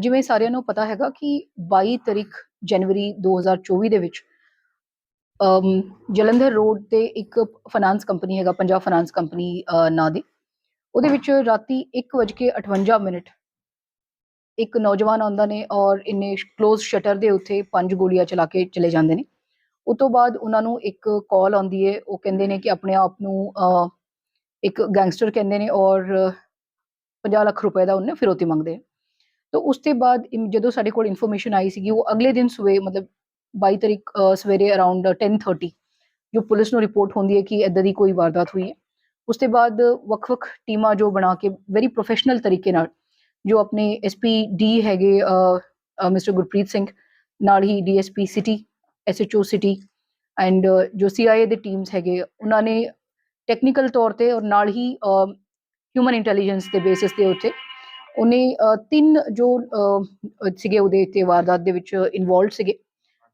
ਜਿਵੇਂ ਸਾਰਿਆਂ ਨੂੰ ਪਤਾ ਹੈਗਾ ਕਿ 22 ਤਰੀਕ ਜਨਵਰੀ 2024 ਦੇ ਵਿੱਚ ਜਲੰਧਰ ਰੋਡ ਤੇ ਇੱਕ ਫਾਈਨਾਂਸ ਕੰਪਨੀ ਹੈਗਾ, ਪੰਜਾਬ ਫਾਈਨਾਂਸ ਕੰਪਨੀ ਨਾਂ ਦੀ। ਉਹਦੇ ਵਿੱਚ ਰਾਤੀ 1:58 ਮਿੰਟ ਇੱਕ ਨੌਜਵਾਨ ਆਉਂਦਾ ਨੇ ਔਰ ਇਹਨੇ ক্লোਜ਼ ਸ਼ਟਰ ਦੇ ਉੱਤੇ ਪੰਜ ਗੋਲੀਆਂ ਚਲਾ ਕੇ ਚਲੇ ਜਾਂਦੇ ਨੇ। ਉਸ ਤੋਂ ਬਾਅਦ ਉਹਨਾਂ ਨੂੰ ਇੱਕ ਕਾਲ ਆਉਂਦੀ ਹੈ ਉਹ ਕਹਿੰਦੇ ਨੇ ਕਿ ਆਪਣੇ ਆਪ ਨੂੰ ਇੱਕ ਗੈਂਗਸਟਰ ਕਹਿੰਦੇ ਨੇ ਔਰ 50 ਲੱਖ ਰੁਪਏ ਦਾ ਉਹਨੇ ਫਿਰੋਤੀ ਮੰਗਦੇ ਆ। ਤਾਂ ਉਸ ਤੋਂ ਬਾਅਦ ਇਮ- ਜਦੋਂ ਸਾਡੇ ਕੋਲ ਇਨਫੋਰਮੇਸ਼ਨ ਆਈ ਸੀਗੀ, ਉਹ ਅਗਲੇ ਦਿਨ ਸਵੇ, ਮਤਲਬ 22 ਤਰੀਕ ਸਵੇਰੇ ਅਰਾਊਂਡ 10:30 ਜੋ ਪੁਲਿਸ ਨੂੰ ਰਿਪੋਰਟ ਹੁੰਦੀ ਹੈ ਕਿ ਇਦਾਂ ਦੀ ਕੋਈ ਵਾਰਦਾਤ ਹੋਈ ਹੈ। ਉਸ ਤੋਂ ਬਾਅਦ ਵੱਖ-ਵੱਖ ਟੀਮਾਂ ਜੋ ਬਣਾ ਕੇ ਵੈਰੀ ਪ੍ਰੋਫੈਸ਼ਨਲ ਤਰੀਕੇ ਨਾਲ ਜੋ ਆਪਣੇ ਐਸਪੀ ਡੀ ਹੈਗੇ ਮਿਸਟਰ ਗੁਰਪ੍ਰੀਤ ਸਿੰਘ, ਨਾਲ ਹੀ DSP city SHO city and ਜੋ ਸੀਆਈਏ ਦੇ ਟੀਮਸ ਹੈਗੇ, ਉਹਨਾਂ ਨੇ ਟੈਕਨੀਕਲ ਤੌਰ ਤੇ ਔਰ ਨਾਲ ਹੀ ਹਿਊਮਨ ਇੰਟੈਲੀਜੈਂਸ ਦੇ ਬੇਸਿਸ 'ਤੇ ਉੱਤੇ ਉਹਨੇ ਤਿੰਨ ਜੋ ਸੀਗੇ ਉਹਦੇ ਤੇ ਵਾਰਦਾਤ ਦੇ ਵਿੱਚ ਇਨਵੋਲਡ ਸੀਗੇ।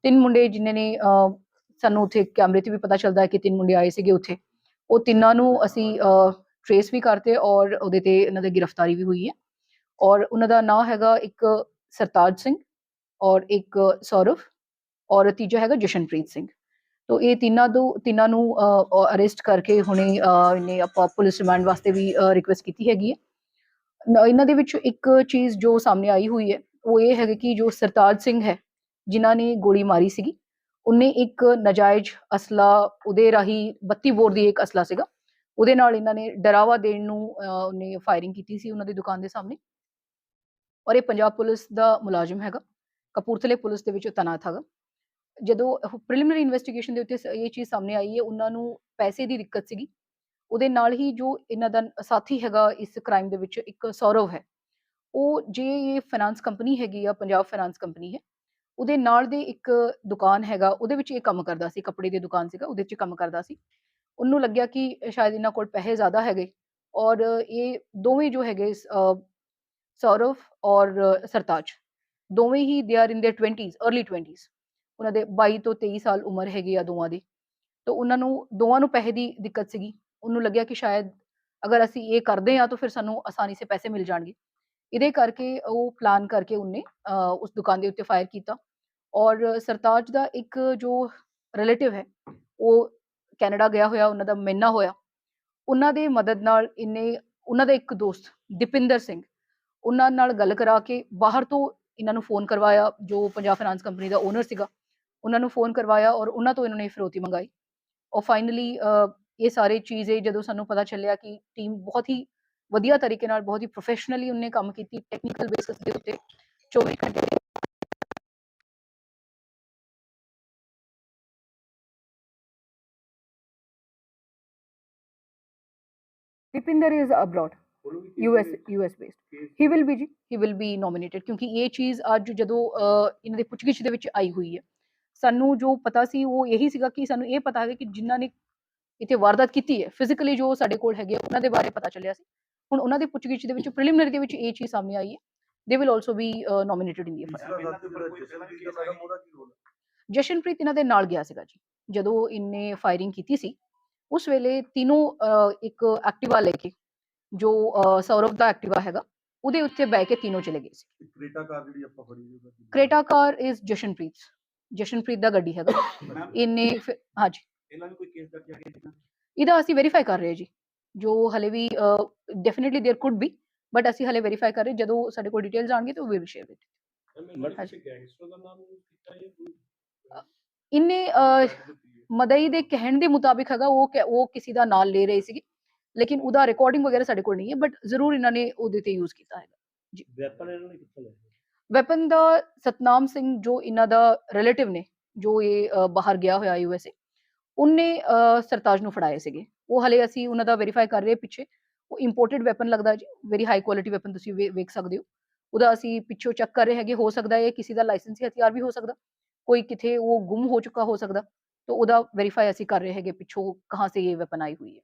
ਤਿੰਨ ਮੁੰਡੇ ਜਿਨ੍ਹਾਂ ਨੇ ਸਾਨੂੰ ਉੱਥੇ ਕੈਮਰੇ ਤੇ ਵੀ ਪਤਾ ਚੱਲਦਾ ਹੈ ਕਿ ਤਿੰਨ ਮੁੰਡੇ ਆਏ ਸੀਗੇ ਉੱਥੇ। ਉਹ ਤਿੰਨਾਂ ਨੂੰ ਅਸੀਂ ਟ੍ਰੇਸ ਵੀ ਕਰਤੇ ਔਰ ਉਹਦੇ ਤੇ ਇਹਨਾਂ ਦੀ ਗ੍ਰਿਫਤਾਰੀ ਵੀ ਹੋਈ ਹੈ। ਔਰ ਉਹਨਾਂ ਦਾ ਨਾਮ ਹੈਗਾ ਇੱਕ ਸਰਤਾਜ ਸਿੰਘ ਔਰ ਇੱਕ ਸੌਰਵ ਔਰ ਤੀਜਾ ਹੈਗਾ ਜਸ਼ਨਪ੍ਰੀਤ ਸਿੰਘ। ਤੋ ਇਹ ਤਿੰਨਾਂ ਦੋ, ਤਿੰਨਾਂ ਨੂੰ ਅਰੈਸਟ ਕਰਕੇ ਹੁਣੇ ਇਹਨੇ ਆਪਾਂ ਪੁਲਿਸ ਰਿਮਾਂਡ ਵਾਸਤੇ ਵੀ ਰਿਕੁਐਸਟ ਕੀਤੀ ਹੈਗੀ ਹੈ। ਇਹਨਾਂ ਦੇ ਵਿੱਚ ਇੱਕ ਚੀਜ਼ ਜੋ ਸਾਹਮਣੇ ਆਈ ਹੋਈ ਹੈ, ਉਹ ਇਹ ਹੈ ਕਿ ਜੋ ਸਰਤਾਜ ਸਿੰਘ ਹੈ, ਜਿਨ੍ਹਾਂ ਨੇ ਗੋਲੀ ਮਾਰੀ ਸੀਗੀ, ਉਹਨੇ ਇੱਕ ਨਜਾਇਜ਼ ਅਸਲਾ, ਉਹਦੇ ਰਾਹੀਂ 32 ਬੋਰ ਦੀ ਇੱਕ ਅਸਲਾ ਸੀਗਾ, ਉਹਦੇ ਨਾਲ ਇਹਨਾਂ ਨੇ ਡਰਾਵਾ ਦੇਣ ਨੂੰ ਉਹਨੇ ਫਾਇਰਿੰਗ ਕੀਤੀ ਸੀ ਉਹਨਾਂ ਦੀ ਦੁਕਾਨ ਦੇ ਸਾਹਮਣੇ। ਔਰ ਇਹ ਪੰਜਾਬ ਪੁਲਿਸ ਦਾ ਮੁਲਾਜ਼ਮ ਹੈਗਾ, ਕਪੂਰਥਲੇ ਪੁਲਿਸ ਦੇ ਵਿੱਚ ਤੈਨਾਤ ਹੈਗਾ। ਜਦੋਂ ਪ੍ਰੀਲਿਮਿਨਰੀ ਇਨਵੈਸਟੀਗੇਸ਼ਨ ਦੇ ਉੱਤੇ ਇਹ ਚੀਜ਼ ਸਾਹਮਣੇ ਆਈ ਹੈ, ਉਹਨਾਂ ਨੂੰ ਪੈਸੇ ਦੀ ਦਿੱਕਤ ਸੀਗੀ ਉਹਦੇ ਨਾਲ ਹੀ ਜੋ ਇਹਨਾਂ ਦਾ ਸਾਥੀ ਹੈਗਾ ਇਸ ਕ੍ਰਾਈਮ ਦੇ ਵਿੱਚ ਇੱਕ ਸੌਰਵ ਹੈ। ਉਹ ਜੇ ਇਹ ਫਾਈਨਾਂਸ ਕੰਪਨੀ ਹੈਗੀ ਆ, ਪੰਜਾਬ ਫਾਈਨਾਂਸ ਕੰਪਨੀ ਹੈ, ਉਹਦੇ ਨਾਲ ਦੀ ਇੱਕ ਦੁਕਾਨ ਹੈਗਾ, ਉਹਦੇ ਵਿੱਚ ਇਹ ਕੰਮ ਕਰਦਾ ਸੀ, ਕੱਪੜੇ ਦੀ ਦੁਕਾਨ ਸੀਗਾ, ਉਹਦੇ ਵਿੱਚ ਕੰਮ ਕਰਦਾ ਸੀ। ਉਹਨੂੰ ਲੱਗਿਆ ਕਿ ਸ਼ਾਇਦ ਇਹਨਾਂ ਕੋਲ ਪੈਸੇ ਜ਼ਿਆਦਾ ਹੈਗੇ ਔਰ ਇਹ ਦੋਵੇਂ ਜੋ ਹੈਗੇ ਸੌਰਵ ਔਰ ਸਰਤਾਜ, ਦੋਵੇਂ ਹੀ ਦੇ ਆਰ ਇਨ ਦੇ 20s अर्ਲੀ 20s ਉਹਨਾਂ ਦੇ 22 ਤੋਂ 23 ਸਾਲ ਉਮਰ ਹੈਗੀ ਆ ਦੋਵਾਂ ਦੀ। ਤੋਂ ਉਹਨਾਂ ਨੂੰ, ਦੋਵਾਂ ਨੂੰ ਪੈਸੇ ਦੀ ਦਿੱਕਤ ਸੀਗੀ। ਉਹਨੂੰ ਲੱਗਿਆ ਕਿ ਸ਼ਾਇਦ ਅਗਰ ਅਸੀਂ ਇਹ ਕਰਦੇ ਹਾਂ ਤਾਂ ਫਿਰ ਸਾਨੂੰ ਆਸਾਨੀ ਸੇ ਪੈਸੇ ਮਿਲ ਜਾਣਗੇ। ਇਹਦੇ ਕਰਕੇ ਉਹ ਪਲਾਨ ਕਰਕੇ ਉਹਨੇ ਉਸ ਦੁਕਾਨ ਦੇ ਉੱਤੇ ਫਾਇਰ ਕੀਤਾ। ਔਰ ਸਰਤਾਜ ਦਾ ਇੱਕ ਜੋ ਰਿਲੇਟਿਵ ਹੈ, ਉਹ ਕੈਨੇਡਾ ਗਿਆ ਹੋਇਆ, ਉਹਨਾਂ ਦਾ ਮੈਨਾ ਹੋਇਆ। ਉਹਨਾਂ ਦੇ ਮਦਦ ਨਾਲ ਇਹਨੇ, ਉਹਨਾਂ ਦਾ ਇੱਕ ਦੋਸਤ ਦੀਪਿੰਦਰ ਸਿੰਘ, ਉਹਨਾਂ ਨਾਲ ਗੱਲ ਕਰਾ ਕੇ ਬਾਹਰ ਤੋਂ ਇਹਨਾਂ ਨੂੰ ਫੋਨ ਕਰਵਾਇਆ, ਜੋ ਪੰਜਾਬ ਫਾਈਨਾਂਸ ਕੰਪਨੀ ਦਾ ਓਨਰ ਸੀਗਾ। ਉਹਨਾਂ ਨੂੰ ਫੋਨ ਕਰਵਾਇਆ ਔਰ ਉਹਨਾਂ ਤੋਂ ਇਹਨਾਂ ਨੇ ਫਿਰੋਤੀ ਮੰਗਾਈ। ਔਰ ਫਾਈਨਲੀ ਇਹ ਸਾਰੇ ਚੀਜ਼ੇ ਜਦੋਂ ਸਾਨੂੰ ਪਤਾ ਚੱਲਿਆ ਕਿ ਟੀਮ ਬਹੁਤ ਹੀ ਵਧੀਆ ਤਰੀਕੇ ਨਾਲ ਬਹੁਤ ਹੀ ਪ੍ਰੋਫੈਸ਼ਨਲੀ ਉਹਨੇ ਕੰਮ ਕੀਤੀ ਟੈਕਨੀਕਲ ਬੇਸਿਸ ਦੇ ਉੱਤੇ 24 ਘੰਟੇ Dipinder is abroad, US US based. He will be ਜੀ ਹੀ ਵਿਲ ਬੀ ਨੋਮੀਨੇਟਡ ਕਿਉਂਕਿ ਇਹ ਚੀਜ਼ ਅੱਜ ਜਦੋਂ ਇਹਨਾਂ ਦੇ ਪੁੱਛਗਿੱਛ ਦੇ ਵਿੱਚ ਆਈ ਹੋਈ ਹੈ ਸਾਨੂੰ ਜੋ ਪਤਾ ਸੀ ਉਹ ਇਹੀ ਸੀਗਾ ਕਿ ਸਾਨੂੰ ਇਹ ਪਤਾ ਹੈ ਕਿ ਜਿਨ੍ਹਾਂ ਨੇ ਇੱਥੇ ਵਾਰਦਾਤ ਕੀਤੀ ਹੈ ਫਿਜ਼ੀਕਲੀ ਜੋ ਸਾਡੇ ਕੋਲ ਹੈਗੇ ਉਹਨਾਂ ਦੇ ਬਾਰੇ ਪਤਾ ਚੱਲਿਆ ਸੀ। ਹੁਣ ਉਹਨਾਂ ਦੇ ਪੁੱਛਗਿੱਛ ਦੇ ਵਿੱਚ ਪ੍ਰੀਲਿਮਿਨਰੀ ਦੇ ਵਿੱਚ ਇਹ ਚੀਜ਼ ਸਾਹਮਣੇ ਆਈ ਹੈ। They will also be nominated in the Jashanpreet ਇਹਨਾਂ ਦੇ ਨਾਲ ਗਿਆ ਸੀਗਾ ਜੀ ਜਦੋਂ ਇਹਨੇ ਫਾਇਰਿੰਗ ਕੀਤੀ ਸੀ। ਉਸ ਵੇਲੇ ਤਿੰਨੋਂ ਇੱਕ ਐਕਟਿਵਾ ਲੈ ਕੇ ਜੋ ਸੌਰਵ ਦਾ ਐਕਟਿਵਾ ਹੈਗਾ ਉਹਦੇ ਉੱਤੇ ਬੈ ਕੇ ਤਿੰਨੋਂ ਚਲੇ ਗਏ ਸੀ। ਕ੍ਰੇਟਾ ਕਾਰ ਜਿਹੜੀ ਆਪਾਂ ਫੜੀ ਉਹਦਾ Creta car is Jashanpreet Jashanpreet ਦਾ ਗੱਡੀ ਹੈਗਾ। ਇਹਨੇ ਹਾਂਜੀ। ਇਹਨਾਂ ਨੂੰ ਕੋਈ ਕੇਸ ਦਰਜ ਹੈ ਕਿ ਇਹਦਾ ਅਸੀਂ ਵੈਰੀਫਾਈ ਕਰ ਰਹੇ ਹਾਂ ਜੀ ਜੋ ਹਲੇ ਵੀ definitely there could be but ਅਸੀਂ ਹਲੇ ਵੈਰੀਫਾਈ ਕਰ ਰਹੇ ਜਦੋਂ ਸਾਡੇ ਕੋਲ ਡਿਟੇਲਸ ਆਣਗੇ ਤਾਂ ਵੀ ਵਿਲ ਸ਼ੇਅਰ ਵਿਦ ਹਾਂਜੀ। ਗੈਂਗਸਟਰ ਦਾ ਨਾਮ ਕੀਤਾ ਇਹ ਇਹਨੇ ਅਹ, ਮਦਈ ਦੇ ਕਹਿਣ ਦੇ ਮੁਤਾਬਿਕ ਹੈਗਾ ਉਹ ਕਹਿ- ਉਹ ਕਿਸੇ ਦਾ ਨਾਮ ਲੈ ਰਹੇ ਸੀਗੇ ਲੇਕਿਨ ਉਹਦਾ ਰਿਕਾਰਡਿੰਗ ਵਗੈਰਾ ਸਾਡੇ ਕੋਲ ਨਹੀਂ ਹੈ ਬਟ ਜ਼ਰੂਰ ਇਹਨਾਂ ਨੇ ਉਹਦੇ ਤੇ ਯੂਜ਼ ਕੀਤਾ ਹੈਗਾ ਵੈਪਨ ਇਹਨਾਂ ਨੇ ਕਿੱਥੋਂ ਲਿਆ ਵੈਪਨ ਦਾ ਸਤਨਾਮ ਸਿੰਘ ਜੋ ਇਹਨਾਂ ਦਾ ਰਿਲੇਟਿਵ ਨੇ ਜੋ ਇਹ ਅ, ਬਾਹਰ ਗਿਆ ਹੋਇਆ ਯੂਐਸਏ ਉਹਨੇ ਸਰਤਾਜ ਨੂੰ ਫੜਾਏ ਸੀਗੇ। ਉਹ ਹਲੇ ਅਸੀਂ ਉਹਨਾਂ ਦਾ ਵੈਰੀਫਾਈ ਕਰ ਰਹੇ ਪਿੱਛੇ। ਉਹ ਇੰਪੋਰਟਡ ਵੈਪਨ ਲੱਗਦਾ ਜੀ ਵੈਰੀ ਹਾਈ ਕੁਆਲਿਟੀ ਵੈਪਨ ਤੁਸੀਂ ਵੇਖ ਸਕਦੇ ਹੋ। ਉਹਦਾ ਅਸੀਂ ਪਿੱਛੋਂ ਚੈੱਕ ਕਰ ਰਹੇ ਹੈਗੇ ਹੋ ਸਕਦਾ ਹੈ ਇਹ ਕਿਸੇ ਦਾ ਲਾਇਸੈਂਸੀ ਹਥਿਆਰ ਵੀ ਹੋ ਸਕਦਾ। ਕੋਈ ਕਿਥੇ ਉਹ ਗੁੰਮ ਹੋ ਚੁੱਕਾ ਹੋ ਸਕਦਾ। ਤਾਂ ਉਹਦਾ ਵੈਰੀਫਾਈ ਅਸੀਂ ਕਰ ਰਹੇ ਹੈਗੇ ਪਿੱਛੋਂ ਕਹਾਂ ਸੇ ਇਹ ਵੈਪਨ ਆਈ ਹੋਈ ਹੈ।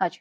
ਹਾਂਜੀ।